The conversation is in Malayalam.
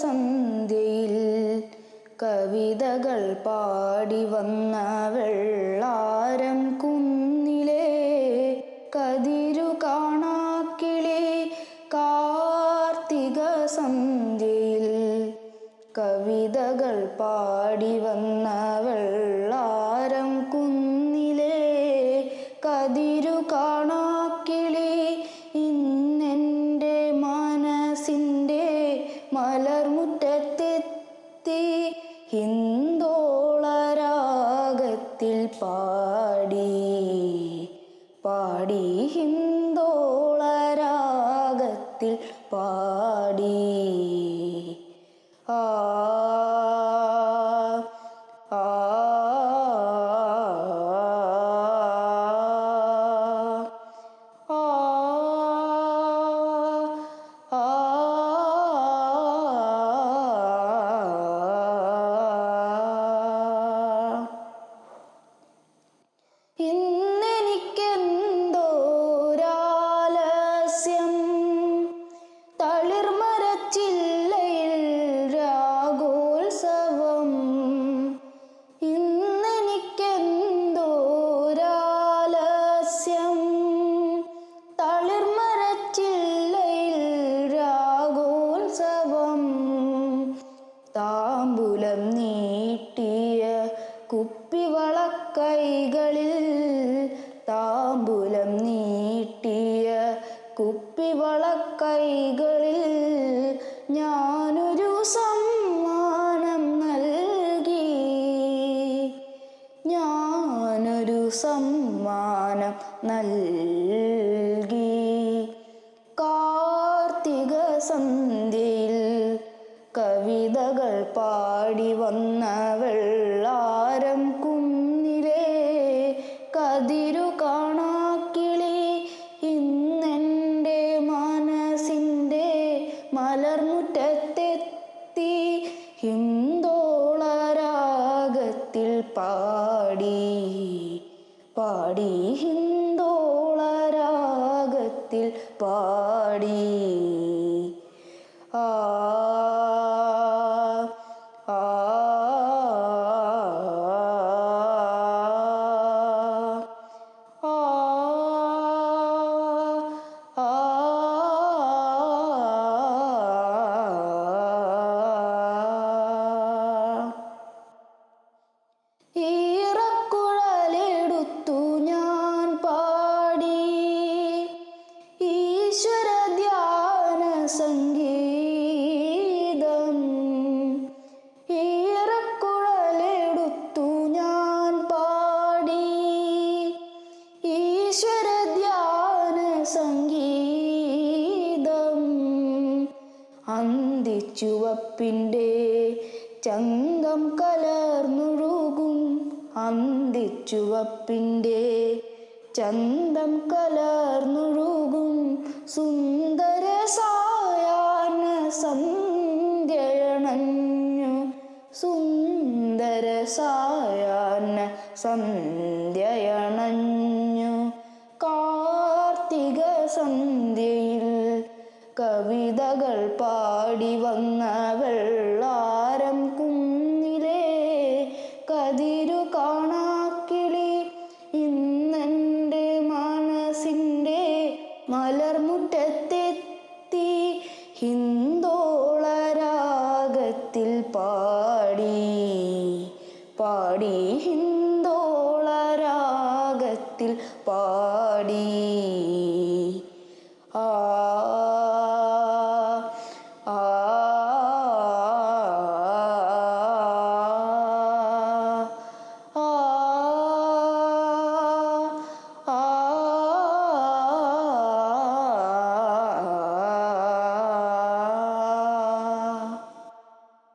സന്ധ്യയിൽ കവിതകൾ പാടി വന്ന വെള്ളാരം കുന്നിലെ കതിരു കാണാക്കിളി കാർത്തിക സന്ധ്യയിൽ കവിതകൾ പാടി വന്ന വെള്ളാരം ഹിന്ദോളരാഗത്തിൽ പാടി. പാടി ഹിന്ദോളരാഗത്തിൽ പാടി കുപ്പിവളക്കൈകളിൽ ഞാനൊരു സമ്മാനം നൽകി. ഞാനൊരു സമ്മാനം നൽകി. കാർത്തിക സന്ധ്യയിൽ ഹിന്ദോളരാഗത്തിൽ പാടി. ആ ആ സംഗീതം. ഈറക്കുഴലെടുത്തു ഞാൻ പാടി. ഈശ്വര ധ്യാന സംഗീതം. അന്തിച്ചുവപ്പിന്റെ ചങ്കം കലർന്നൊഴുകും അന്തിച്ചുവപ്പിന്റെ ചന്തം കലർന്നൊഴുകും സുന്ദര സായാഹ്ന സന്ധ്യയണഞ്ഞു. സുന്ദര സായാഹ്ന സന്ധ്യയണഞ്ഞു. കാർത്തിക സന്ധ്യയിൽ കവിതകൾ പാടി വന്ന വെള്ളാരം കുന്നിലെ കതിരു കാണാക്കിളി പാടി പാടി ഹിന്ദോളരാഗത്തിൽ പാടി.